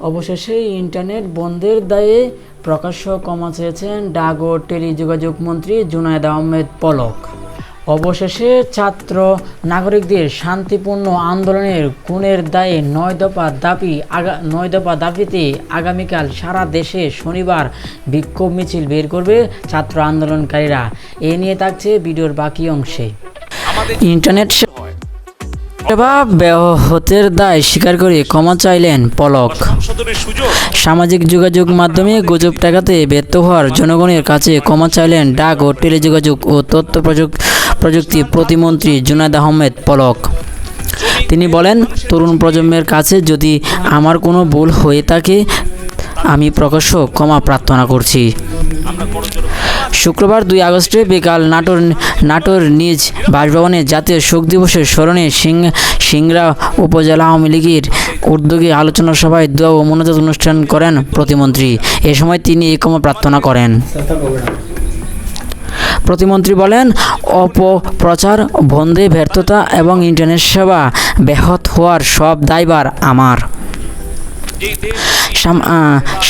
অবশেষে ইন্টারনেট বন্ধের দায়ে প্রকাশ্য ক্ষমা চেয়েছেন ডাক ও টেলিযোগাযোগ মন্ত্রী জুনায়দ আহমেদ পলক। অবশেষে ছাত্র নাগরিকদের শান্তিপূর্ণ আন্দোলনের খুনের দায়ে নয় দফা দাবি আগা নয় দফা দাবিতে আগামীকাল সারা দেশে শনিবার বিক্ষোভ মিছিল বের করবে ছাত্র আন্দোলনকারীরা। এ নিয়ে থাকছে ভিডিওর বাকি অংশে। ইন্টারনেট সেবা ব্যাহতের দায় স্বীকার করে ক্ষমা চাইলেন পলক। সামাজিক যোগাযোগ মাধ্যমে গুজব ঠেকাতে ব্যর্থ হওয়ার জনগণের কাছে ক্ষমা চাইলেন ডাক ও টেলিযোগাযোগ ও তথ্য প্রযুক- প্রযুক্তি প্রতিমন্ত্রী জুনায়দ আহমেদ পলক। তিনি বলেন, তরুণ প্রজন্মের কাছে যদি আমার কোনো ভুল হয়ে থাকে, আমি প্রকাশ্য ক্ষমা প্রার্থনা করছি। শুক্রবার দুই আগস্টে বিকাল নাটোর নাটোর নিজ বাসভবনে জাতীয় শোক দিবসের স্মরণে সিং সিংড়া উপজেলা আওয়ামী লীগের উদ্যোগে আলোচনা সভায় দোয়া ও মনোজাত অনুষ্ঠান করেন প্রতিমন্ত্রী। এ সময় তিনি এই ক্ষমা প্রার্থনা করেন। প্রতিমন্ত্রী বলেন, অপপ্রচার বন্ধে ব্যর্থতা এবং ইন্টারনেট সেবা ব্যাহত হওয়ার সব দায়বার আমার।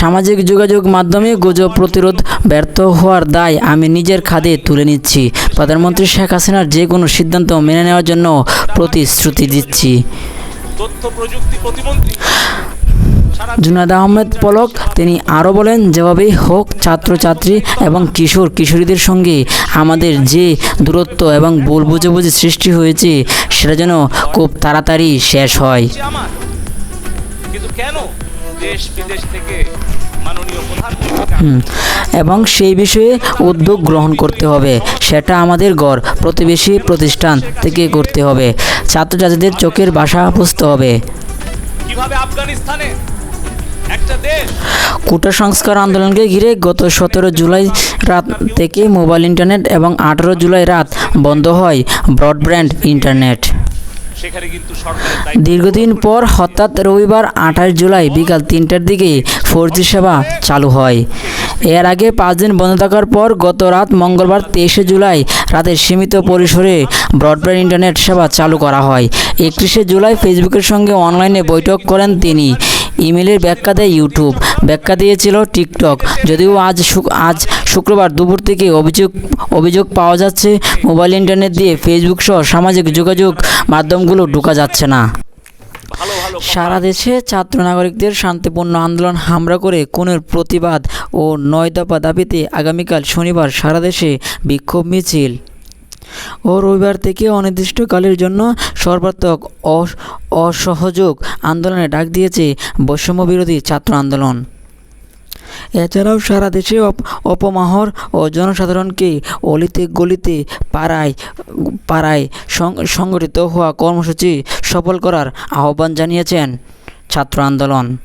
সামাজিক যোগাযোগ মাধ্যমে গুজব প্রতিরোধ ব্যর্থ হওয়ার দায় আমি নিজের খাদে তুলে নিচ্ছি। প্রধানমন্ত্রী শেখ হাসিনার যে কোনো সিদ্ধান্ত মেনে নেওয়ার জন্য প্রতিশ্রুতি দিচ্ছি। জুনাদ আহমেদ পলক, তিনি আরও বলেন, যেভাবেই হোক, ছাত্রছাত্রী এবং কিশোর, কিশোরীদের সঙ্গে আমাদের যে দূরত্ব এবং ভুল বুঝাবুঝি সৃষ্টি হয়েছে, সেটা যেন খুব তাড়াতাড়ি শেষ হয়। কিন্তু কেন দেশ বিদেশ থেকে মাননীয় এবং সেই বিষয়ে উদ্যোগ গ্রহণ করতে হবে। সেটা আমাদের গড় প্রতিবেশী প্রতিষ্ঠান থেকে করতে হবে। ছাত্রছাত্রীদের চোখের ভাষা বুঝতে হবে। কীভাবে আফগানিস্তানে কোটা সংস্কার আন্দোলনকে ঘিরে গত সতেরো জুলাই রাত থেকে মোবাইল ইন্টারনেট এবং আঠারো জুলাই রাত বন্ধ হয় ব্রডব্যান্ড ইন্টারনেট। দীর্ঘদিন পর হঠাৎ রবিবার আঠাশ জুলাই বিকাল তিনটার দিকে ফোর জি সেবা চালু হয়। এর আগে পাঁচ দিন বন্ধ থাকার পর গত রাত মঙ্গলবার তেইশে জুলাই রাতে সীমিত পরিসরে ব্রডব্যান্ড ইন্টারনেট সেবা চালু করা হয়। একত্রিশে জুলাই ফেসবুকের সঙ্গে অনলাইনে বৈঠক করেন তিনি। ইমেলের ব্যাখ্যা দেয় ইউটিউব। ব্যাখ্যা দিয়েছিল টিকটক। যদিও আজ আজ শুক্রবার দুপুর থেকে অভিযোগ অভিযোগ পাওয়া যাচ্ছে, মোবাইল, ইন্টারনেট দিয়ে ফেসবুক সহ সামাজিক যোগাযোগ মাধ্যমগুলো ঢোকা যাচ্ছে না। সারা দেশে ছাত্র নাগরিকদের শান্তিপূর্ণ আন্দোলন হামলা করে কোনের প্রতিবাদ ও নয় দফা দাবিতে আগামীকাল শনিবার সারা দেশে বিক্ষোভ মিছিল। ও রবিবার থেকে অনির্দিষ্টকালের জন্য সর্বাত্মক অস- অসহযোগ আন্দোলনে ডাক দিয়েছে বৈষম্য বিরোধী ছাত্র আন্দোলন। এছাড়াও সারা দেশে অপ- অপমাহর ও জনসাধারণকে অলিতে গলিতে পাড়ায় পাড়ায় সংগঠিত হওয়া কর্মসূচি সফল করার আহ্বান জানিয়েছেন ছাত্র আন্দোলন।